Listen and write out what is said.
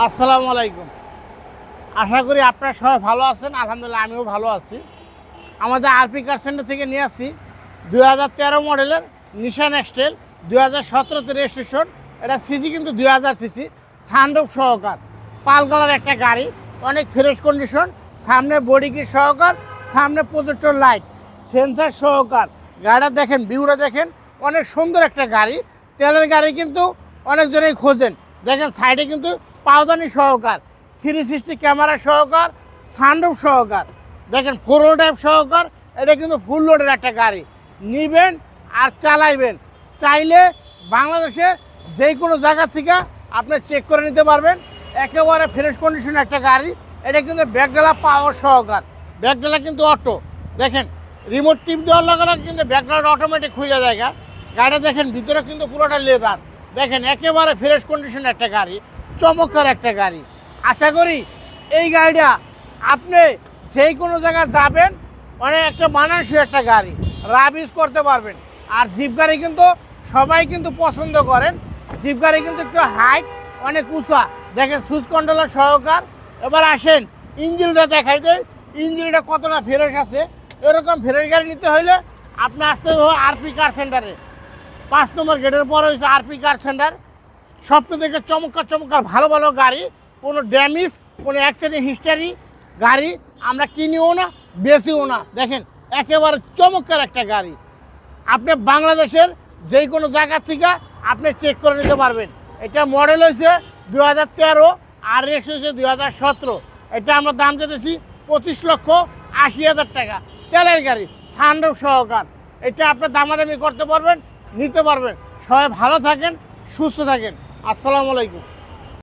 আসসালামু আলাইকুম। আশা করি আপনারা সবাই ভালো আছেন, আলহামদুলিল্লাহ আমিও ভালো আছি। আমাদের আরপি কার সেন্টার থেকে নিয়ে আসি দুই হাজার তেরো মডেলের নিশান এক্সটেল দুই হাজার সতেরোতে রেজিস্ট্রেশন এটা সিসি কিন্তু দুই হাজার সিসি সানরূপ সহকার, পাল কালার একটা গাড়ি, অনেক ফ্রেশ কন্ডিশন সামনে বডি কিট সহকার, সামনে প্রজেক্টর লাইট সেন্সার সহকার। গাড়িটা দেখেন ভিউটা দেখেন, অনেক সুন্দর একটা গাড়ি। তেলের গাড়ি কিন্তু অনেকজনেই খোঁজেন। দেখেন সাইডে কিন্তু পাওদানি সহকার থ্রি সিক্সটি ক্যামেরা সহকার সানরুফ সহকার। দেখেন ফোর টাইপ সহকার, এটা কিন্তু ফুল লোডের একটা গাড়ি। নিবেন আর চালাইবেন। চাইলে বাংলাদেশে যে কোনো জায়গা থেকে আপনি চেক করে নিতে পারবেন। একেবারে ফ্রেশ কন্ডিশন একটা গাড়ি। এটা কিন্তু ব্যাগডালা পাওয়ার সহকার। ব্যাগডালা কিন্তু অটো দেখেন রিমোট টিপ দেওয়ার লগে কিন্তু ব্যাগডালাটা অটোমেটিক খুলে যায় গাড়িটা দেখেন, ভিতরে কিন্তু পুরোটা লেদার দেখেন, একেবারে ফ্রেশ কন্ডিশন একটা গাড়ি, চমৎকার একটা গাড়ি। আশা করি এই গাড়িটা আপনি যেই কোনো জায়গায় যাবেন অনেক একটা মানানসই একটা গাড়ি রাবিস করতে পারবেন। আর জিপ গাড়ি কিন্তু সবাই কিন্তু পছন্দ করেন। জিপ গাড়ি কিন্তু একটু হাইট অনেক উঁচা। দেখেন সুইচ কন্ট্রোলার সহকার। এবার আসেন, ইঞ্জিনটা দেখাই দেয় ইঞ্জিনটা কতটা ফ্রেশ আছে? এরকম ফ্রেশ গাড়ি নিতে হলে আপনি আসতে হবে আরপি কার সেন্টারে পাঁচ নম্বর গেটের পরে হয়েছে আরপি কার সেন্টার সবটা থেকে চমৎকার চমৎকার, ভালো ভালো গাড়ি। কোনো ড্যামেজ কোনো অ্যাক্সিডেন্ট হিস্টারি গাড়ি। আমরা কিনিও না বেশিও না। দেখেন, একেবারে চমৎকার একটা গাড়ি। আপনি বাংলাদেশের যে কোনো জায়গা থেকে আপনি চেক করে নিতে পারবেন। এটা মডেল হয়েছে দু হাজার তেরো, আর রেস হয়েছে দু হাজার সতেরো। এটা আমরা দাম চেতেছি পঁচিশ লক্ষ আশি হাজার টাকা। তেলের গাড়ি সানরূপ সহকার। এটা আপনি দামাদামি করতে পারবেন। নিতে পারবেন। সবাই ভালো থাকেন সুস্থ থাকেন। আসসালামু আলাইকুম।